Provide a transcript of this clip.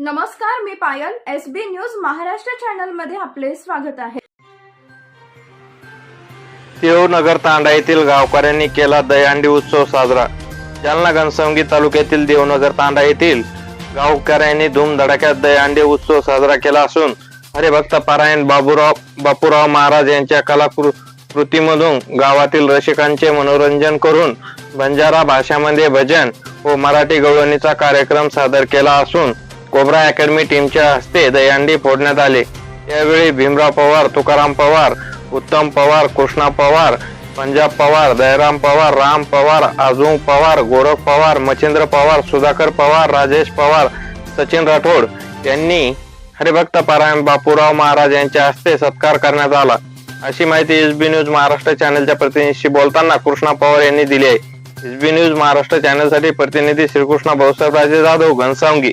नमस्कार मी Payal. S B news Maharashtra चॅनलमध्ये आपले स्वागत आहे. देवनगर तांडा येथील गावकऱ्यांनी केला दहीहंडी उत्सव साजरा. जालना गणसंगी तालुक्यातील देवनगर तांडा येथील गावकऱ्यांनी धूमधडाक्यात दहीहंडी उत्सव साजरा केला असून हरिभक्त पारायण बाबूराव बापूराव महाराज यांच्या कलाकृ कृतीमधून गावातील रसिकांचे मनोरंजन करून बंजारा भाषामध्ये भजन व मराठी गवळणीचा कार्यक्रम सादर केला असून कोबरा अकॅडमी टीमच्या हस्ते दहीहंडी फोडण्यात आले. यावेळी भीमराव पवार तुकाराम पवार उत्तम पवार कृष्णा पवार पंजाब पवार दयराम पवार राम पवार आजू पवार गोरख पवार मच्छिंद्र पवार सुधाकर पवार राजेश पवार सचिन राठोड यांनी हरिभक्त पारायण बापूराव महाराज यांच्या हस्ते सत्कार करण्यात आला. अशी माहिती एस बी न्यूज महाराष्ट्र चॅनलच्या प्रतिनिधीशी बोलताना कृष्णा पवार यांनी दिली आहे. एस बी न्यूज महाराष्ट्र चॅनलसाठी प्रतिनिधी Shrikrishna Bhausaheb Raje Jadhav Ghansawangi.